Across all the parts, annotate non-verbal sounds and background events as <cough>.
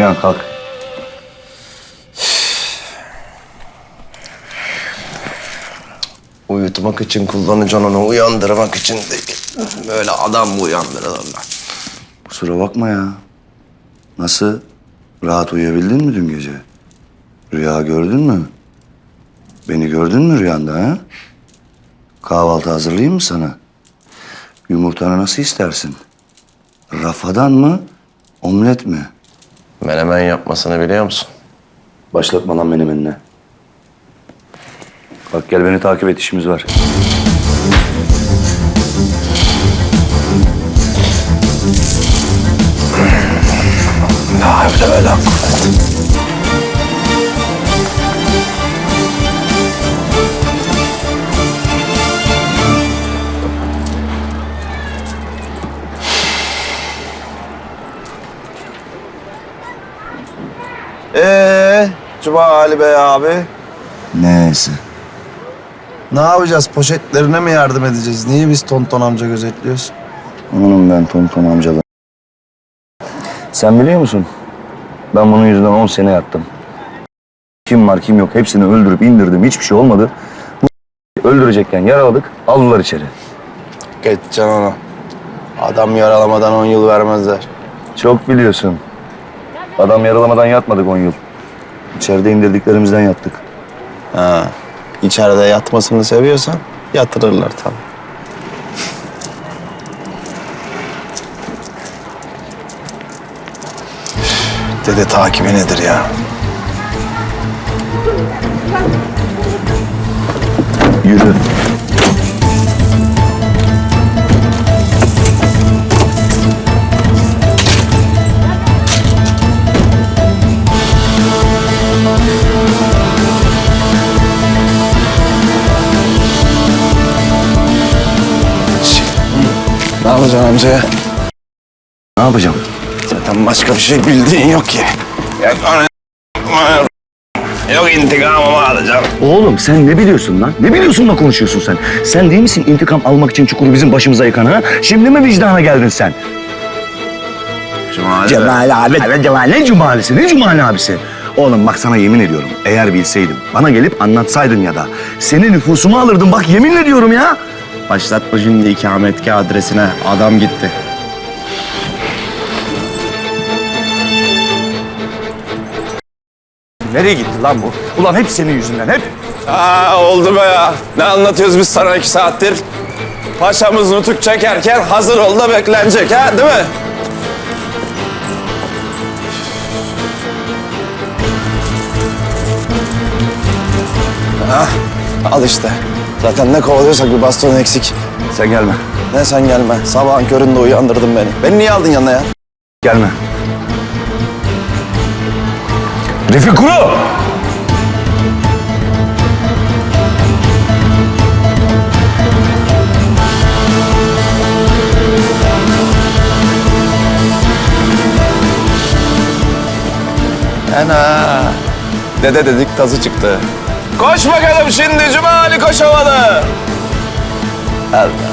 Uyan kalk. Uyutmak için kullanacaksın onu, uyandırmak için değil. Böyle adam mı uyandırılırlar? Kusura bakma ya. Nasıl? Rahat uyuyabildin mi dün gece? Rüya gördün mü? Beni gördün mü rüyanda ha? Kahvaltı hazırlayayım mı sana? Yumurtanı nasıl istersin? Rafadan mı? Omlet mi? Menemen yapmasını biliyor musun? Başlatma lan menemenine. Bak gel beni takip et işimiz var. La havle ve Ali Bey abi. Neyse. Ne yapacağız? Poşetlerine mi yardım edeceğiz? Niye biz Tonton amca gözetliyoruz? Onun ben Tonton amcalı. Sen biliyor musun? Ben bunun yüzünden 10 sene yattım. Kim var kim yok hepsini öldürüp indirdim. Hiçbir şey olmadı. Bu <laughs> öldürecekken yaraladık. Aldılar içeri. Geçeceksin onu. Adam yaralamadan 10 yıl vermezler. Çok biliyorsun. Adam yaralamadan yatmadık 10 yıl. İçeride indirdiklerimizden yattık. Ha, içeride yatmasını seviyorsan yatırırlar tabii. Dede takibi nedir ya? Yürü. Amcaya? Ne yapacağım? Zaten başka bir şey bildiğin yok ki. Yok onu... <laughs> Yok intikamımı alacağım. Oğlum sen ne biliyorsun lan? Ne biliyorsun da konuşuyorsun sen? Sen değil misin intikam almak için çukuru bizim başımıza yıkan ha? Şimdi mi vicdana geldin sen? Cumali. Cemal abi. Evet Cemal ne Cumali'si ne Cumali abisi? Oğlum bak sana yemin ediyorum eğer bilseydim bana gelip anlatsaydın ya da senin nüfusumu alırdım bak yemin ediyorum ya. Başlatma şimdi ikametgah adresine. Adam gitti. Nereye gitti lan bu? Ulan hep senin yüzünden hep. Aa oldu be ya. Ne anlatıyoruz biz sana iki saattir? Paşamız nutuk çekerken hazır ol da beklenecek ha değil mi? Ah, al işte. Zaten ne kovalıyorsak bir baston eksik. Sen gelme. Ne sen gelme. Sabahın köründe uyandırdın beni. Beni niye aldın yanına ya? Gelme. Refik Kuru! Ana. Dede dedik tazı çıktı. Koş bakalım şimdi Cumali koş havalı. Allah.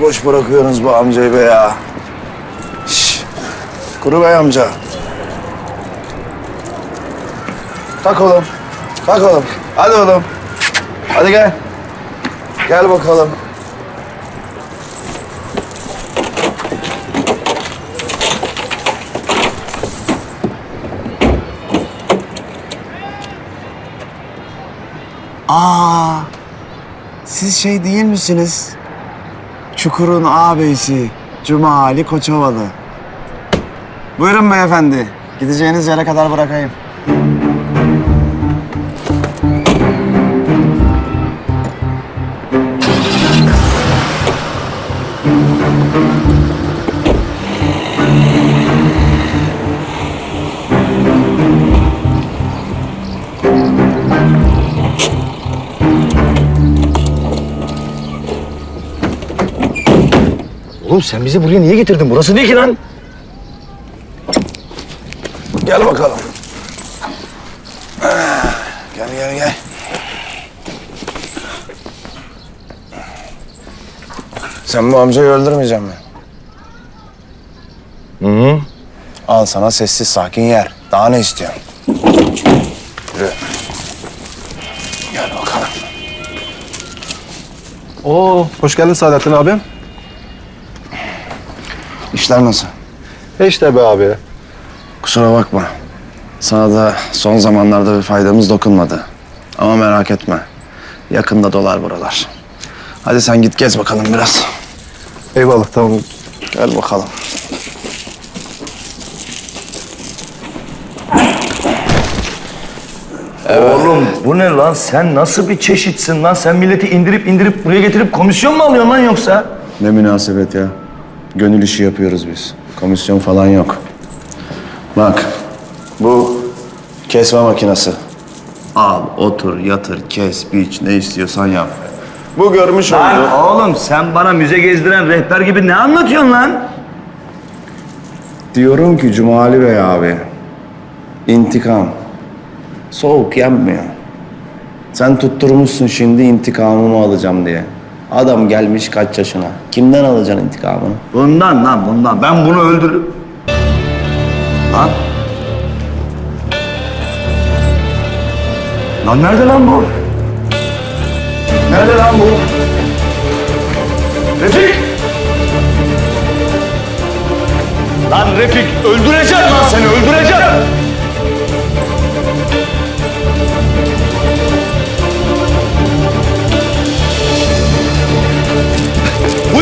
Boş bırakıyorsunuz bu amcayı be ya? Şş, Kuru Bey amca. Kalk oğlum. Kalk oğlum. Hadi oğlum. Hadi gel. Gel bakalım. Aa, siz şey değil misiniz? Çukur'un ağabeyisi Cuma Ali Koçovalı. Buyurun beyefendi. Gideceğiniz yere kadar bırakayım. Oğlum sen bizi buraya niye getirdin? Burası ne ki lan? Gel bakalım. Gel gel gel. Sen bu amcayı öldürmeyeceksin mi? Hı hı. Al sana sessiz sakin yer. Daha ne istiyorsun? Yürü. Gel bakalım. Oo, hoş geldin Saadettin abim. İşler nasıl? E işte be abi. Kusura bakma. Sana da son zamanlarda bir faydamız dokunmadı. Ama merak etme. Yakında dolar buralar. Hadi sen git gez bakalım biraz. Eyvallah tamam. Gel bakalım. Oğlum bu ne lan? Sen nasıl bir çeşitsin lan? Sen milleti indirip indirip buraya getirip komisyon mu alıyorsun lan yoksa? Ne münasebet ya. Gönül işi yapıyoruz biz. Komisyon falan yok. Bak, bu kesme makinesi. Al, otur, yatır, kes, biç, ne istiyorsan yap. Bu görmüş. Lan oğlum sen bana müze gezdiren rehber gibi ne anlatıyorsun lan? Diyorum ki Cumali Bey abi, intikam. Soğuk yenmiyor. Sen tutturmuşsun şimdi intikamımı alacağım diye. Adam gelmiş kaç yaşına. Kimden alacaksın intikamını? Bundan lan bundan. Ben bunu öldür... Lan. Lan nerede lan bu? Nerede lan bu? Refik! Lan Refik öldüreceğim lan seni öldüreceğim!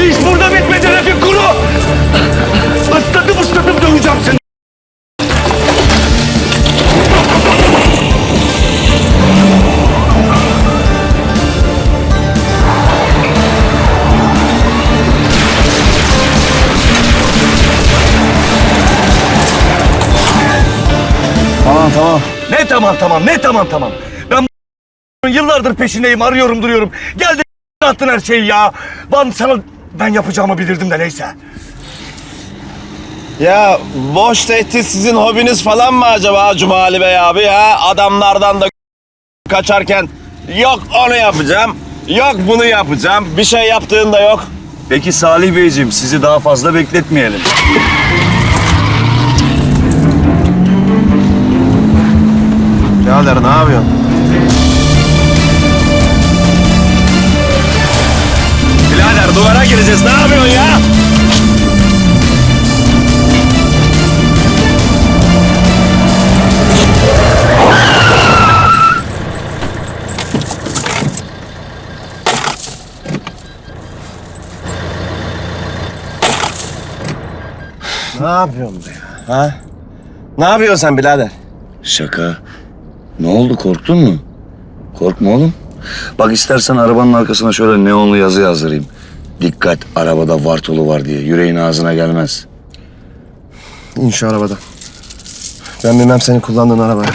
İş burada bitmedi Refik Kuru! Isladım ısladım döveceğim seni! Tamam tamam. Ne tamam tamam ne tamam tamam. Ben yıllardır peşindeyim arıyorum duruyorum. Geldi attın her şeyi ya. Ben sana ben yapacağımı bilirdim de neyse. Ya boş tehdit sizin hobiniz falan mı acaba Cumali Bey abi ya? Adamlardan da kaçarken yok onu yapacağım, yok bunu yapacağım. Bir şey yaptığın da yok. Peki Salih Beyciğim sizi daha fazla bekletmeyelim. Birader ne yapıyorsun? Gireceğiz ne yapıyorsun ya? Ne yapıyorsun be ya? Ha? Ne yapıyorsun sen birader? Şaka. Ne oldu korktun mu? Korkma oğlum. Bak istersen arabanın arkasına şöyle neonlu yazı yazdırayım. Dikkat arabada vartolu var diye. Yüreğin ağzına gelmez. İn şu arabadan. Ben bilmem senin kullandığın arabaya.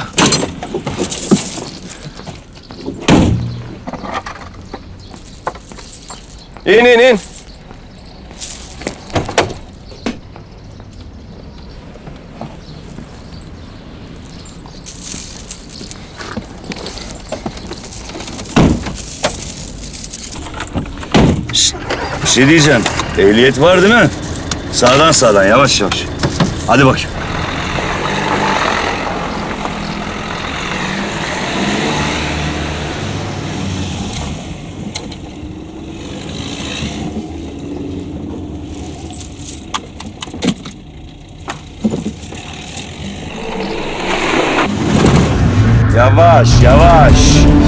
İn in in. Şey diyeceğim. Ehliyet var değil mi? Sağdan sağdan yavaş yavaş. Hadi bakayım. Yavaş yavaş.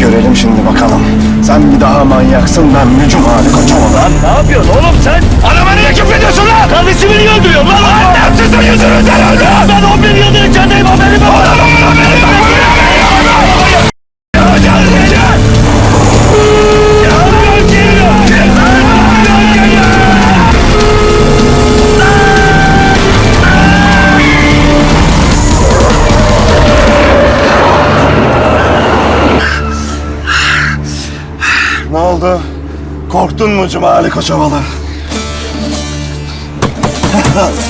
Görelim şimdi bakalım. Sen bir daha manyaksın ben mi Cumali Koçovalı? Lan ne yapıyorsun oğlum sen? Arama niye küfrediyorsun lan? Kardeşimi niye öldürüyorsun lan? Annem sizin yüzünüzden öldü. Ben 11 yıldır içerideyim haberim yok. Haberim yok. Korktun mu Cumali Koçovalı? <laughs>